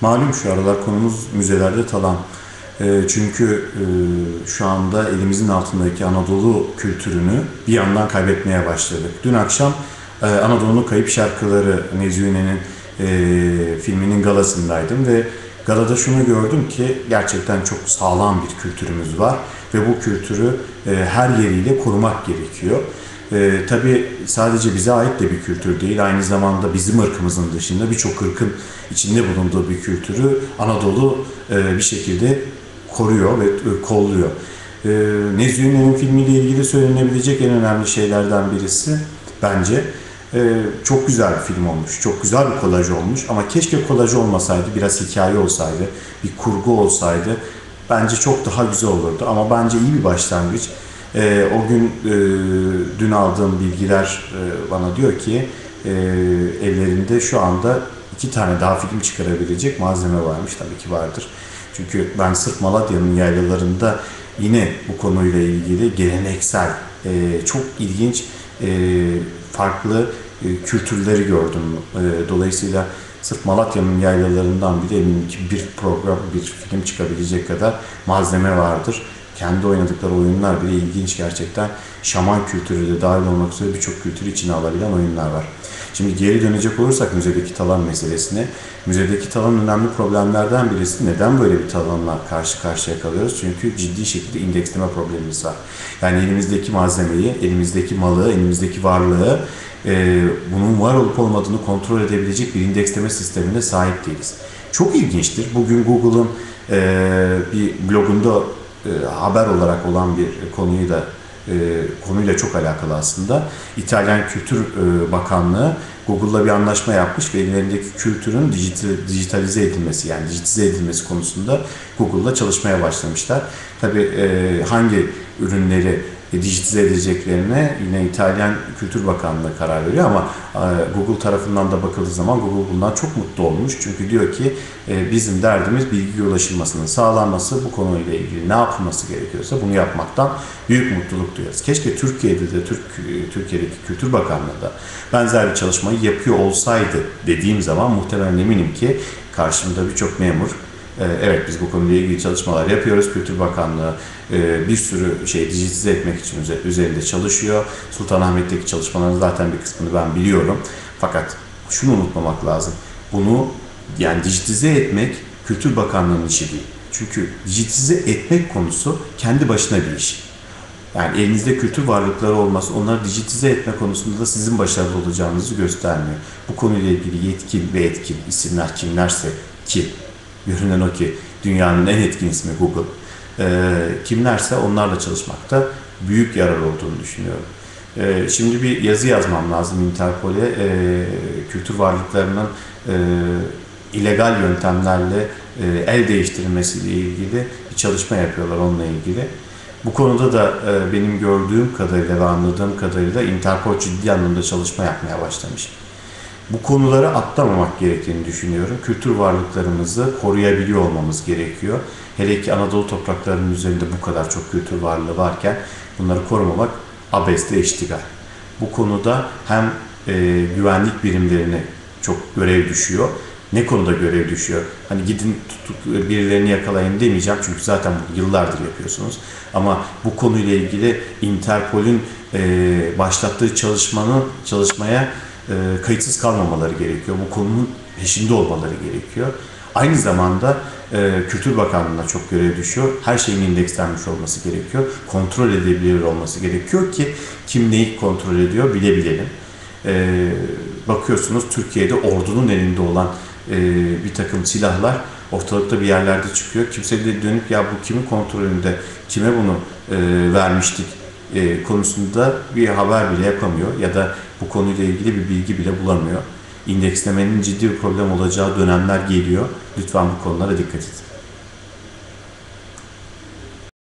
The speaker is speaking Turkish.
Malum şu aralar konumuz müzelerde talan. E, çünkü e, şu anda elimizin altındaki Anadolu kültürünü bir yandan kaybetmeye başladık. Dün akşam e, Anadolu'nun Kayıp Şarkıları Nezüne'nin e, filminin galasındaydım ve galada şunu gördüm ki gerçekten çok sağlam bir kültürümüz var ve bu kültürü her yeriyle korumak gerekiyor. E, tabii sadece bize ait de bir kültür değil, aynı zamanda bizim ırkımızın dışında birçok ırkın içinde bulunduğu bir kültürü Anadolu e, bir şekilde koruyor ve e, kolluyor. E, Nezüne'nin filmiyle ilgili söylenebilecek en önemli şeylerden birisi bence e, çok güzel bir film olmuş, çok güzel bir kolaj olmuş ama keşke kolaj olmasaydı, biraz hikaye olsaydı, bir kurgu olsaydı bence çok daha güzel olurdu ama bence iyi bir başlangıç. E, o gün e, dün aldığım bilgiler e, bana diyor ki e, ellerinde şu anda iki tane daha film çıkarabilecek malzeme varmış tabii ki vardır. Çünkü ben sırf Malatya'nın yaylalarında yine bu konuyla ilgili geleneksel, e, çok ilginç, e, farklı e, kültürleri gördüm. E, dolayısıyla sırf Malatya'nın yaylalarından bile eminim ki bir program, bir film çıkabilecek kadar malzeme vardır. Kendi oynadıkları oyunlar bile ilginç gerçekten. Şaman kültürü de dahil olmak üzere birçok kültürü içine alabilen oyunlar var. Şimdi geri dönecek olursak müzedeki talan meselesine. Müzedeki talan önemli problemlerden birisi. Neden böyle bir talanla karşı karşıya kalıyoruz? Çünkü ciddi şekilde indeksleme problemimiz var. Yani elimizdeki malzemeyi, elimizdeki malı, elimizdeki varlığı e, bunun var olup olmadığını kontrol edebilecek bir indeksleme sistemine sahip değiliz. Çok ilginçtir. Bugün Google'ın e, bir blogunda e, haber olarak olan bir konuyu da e, konuyla çok alakalı aslında. İtalyan Kültür e, Bakanlığı Google'la bir anlaşma yapmış ve ellerindeki kültürün dijital, dijitalize edilmesi yani dijitize edilmesi konusunda Google'la çalışmaya başlamışlar. Tabii hangi ürünleri dijitize edeceklerine yine İtalyan Kültür Bakanlığı karar veriyor ama e, Google tarafından da bakıldığı zaman Google bundan çok mutlu olmuş. Çünkü diyor ki e, bizim derdimiz bilgiye ulaşılmasının sağlanması, bu konuyla ilgili ne yapılması gerekiyorsa bunu yapmaktan büyük mutluluk duyuyoruz. Keşke Türkiye'de de Türk Türkiye'deki Kültür Bakanlığı da benzer bir çalışmayı yapıyor olsaydı dediğim zaman muhtemelen eminim ki karşımda birçok memur evet biz bu konuyla ilgili çalışmalar yapıyoruz. Kültür Bakanlığı e, bir sürü şey dijitize etmek için üzerinde çalışıyor. Sultanahmet'teki çalışmaların zaten bir kısmını ben biliyorum. Fakat şunu unutmamak lazım. Bunu yani dijitize etmek Kültür Bakanlığı'nın işi değil. Çünkü dijitize etmek konusu kendi başına bir iş. Yani elinizde kültür varlıkları olması onları dijitize etme konusunda da sizin başarılı olacağınızı göstermiyor. Bu konuyla ilgili yetkin ve etkin isimler kimlerse ki Görünen o ki dünyanın en etkin ismi Google. E, kimlerse onlarla çalışmakta büyük yarar olduğunu düşünüyorum. E, şimdi bir yazı yazmam lazım Interpol'e. E, kültür varlıklarının e, illegal yöntemlerle e, el değiştirilmesiyle ilgili bir çalışma yapıyorlar onunla ilgili. Bu konuda da e, benim gördüğüm kadarıyla ve anladığım kadarıyla Interpol ciddi anlamda çalışma yapmaya başlamış bu konuları atlamamak gerektiğini düşünüyorum. Kültür varlıklarımızı koruyabiliyor olmamız gerekiyor. Hele ki Anadolu topraklarının üzerinde bu kadar çok kültür varlığı varken bunları korumamak abesle iştigal. Bu konuda hem e, güvenlik birimlerine çok görev düşüyor. Ne konuda görev düşüyor? Hani gidin tutuk birilerini yakalayın demeyeceğim çünkü zaten yıllardır yapıyorsunuz. Ama bu konuyla ilgili Interpol'ün e, başlattığı çalışmanın çalışmaya e, kayıtsız kalmamaları gerekiyor. Bu konunun peşinde olmaları gerekiyor. Aynı zamanda e, Kültür Bakanlığı'na çok görev düşüyor. Her şeyin indekslenmiş olması gerekiyor. Kontrol edebilir olması gerekiyor ki kim neyi kontrol ediyor bilebilelim. E, bakıyorsunuz Türkiye'de ordunun elinde olan bir takım silahlar ortalıkta bir yerlerde çıkıyor. Kimse de dönüp ya bu kimin kontrolünde, kime bunu vermiştik konusunda bir haber bile yapamıyor ya da bu konuyla ilgili bir bilgi bile bulamıyor. İndekslemenin ciddi bir problem olacağı dönemler geliyor. Lütfen bu konulara dikkat edin.